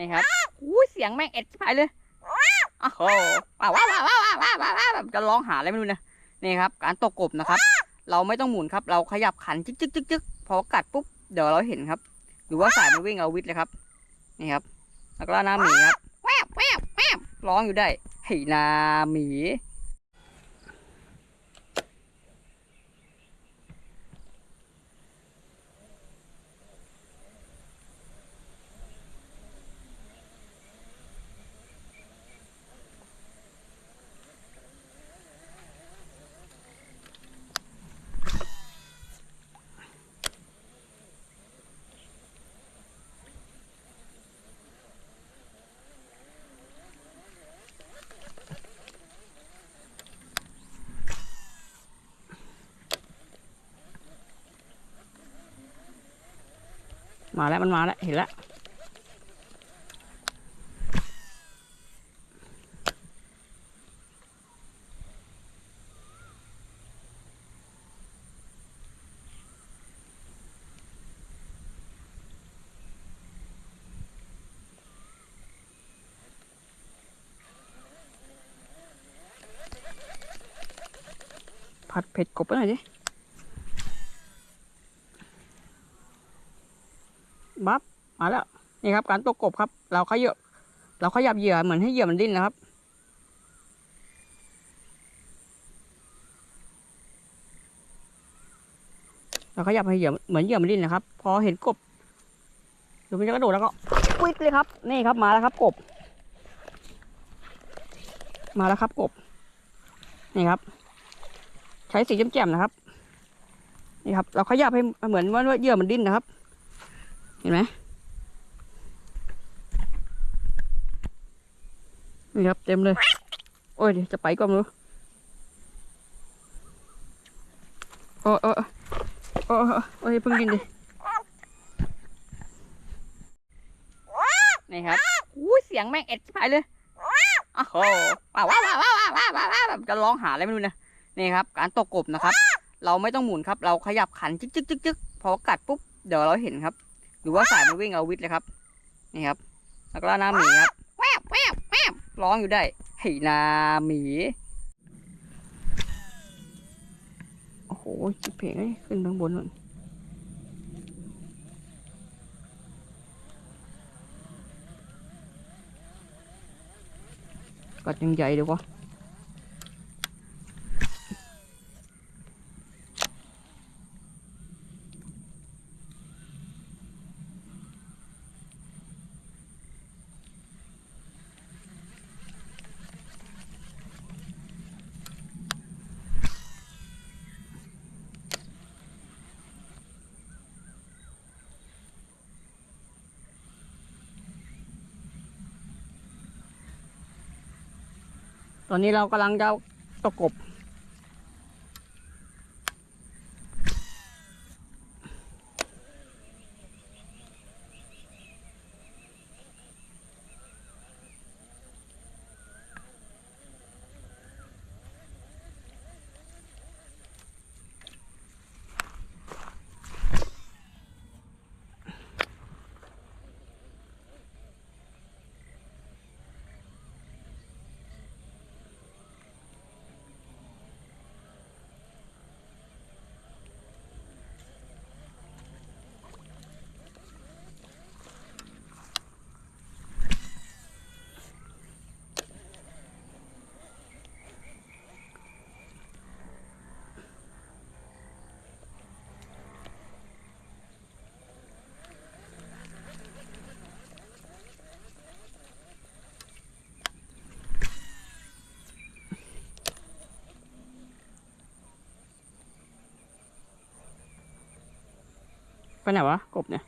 นี่ครับอู้เสียงแม่งเอ็ดไปเลยโอ้โหว้าวว้าวว้าวว้าวว้าวว้าวว้าวแบบจะร้องหาอะไรไม่รู้นะนี่ครับ การตกกบนะครับ เราไม่ต้องหมุนครับ เราขยับขันจึ๊กจึ๊กจึ๊กจึ๊กพอกัดปุ๊บเดี๋ยวเราเห็นครับ หรือว่าสายมันวิ่งเอาวิทย์เลยครับ นี่ครับ แล้วก็หน้าหมีครับแวบแวบแวบร้องอยู่ได้เฮ้ยนาหมี มาแล้วมันมาแล้วเห็นแล้วผัดเผ็ดกบไปหน่อยดิ บัฟมาแล้วนี่ครับ การตกกบครับ เราขยับเราขยับเหยื่อเหมือนให้เหยื่อมันดิ้นนะครับ เราขยับให้เหยื่อเหมือนเหยื่อมันดิ้นนะครับ พอเห็นกบดูมันจะกระโดดแล้วก็วิดเลยครับ นี่ครับมาแล้วครับกบ มาแล้วครับกบ นี่ครับ ใช้สีแจ่มๆนะครับ นี่ครับ เราขยับให้เหมือนว่าเหยื่อมันดิ้นนะครับ เห็นไหมนี่ครับเต็มเลย โอ้ยจะไปก่อนรู้โอ้โอ้โอ้โอ้ยเพิ่งกินดิ นี่ครับอุ้เสียงแม่งเอ็ดสิบไปเลยโอ้โหว้าวว้าวว้าวว้าวว้าวว้าวว้าวแบบจะร้องหาอะไรไม่รู้นะ นี่ครับ การตกกบนะครับ เราไม่ต้องหมุนครับ เราขยับขันจึ๊กจึ๊กจึ๊กจึ๊กพอกัดปุ๊บ เดี๋ยวเราเห็นครับ หรือว่าสายมันวิ่งเราวิทย์เลยครับ นี่ครับแล้วก็หน้าหมีครับแวบแวบแวบร้องอยู่ได้เฮ้ยนาหมี โอ้โหจิบเพลงขึ้นข้างบนนู่นกัดยังใหญ่เลยวะ ตอนนี้เรากำลังจะตะกบ ไปไหนวะ กบเนี่ย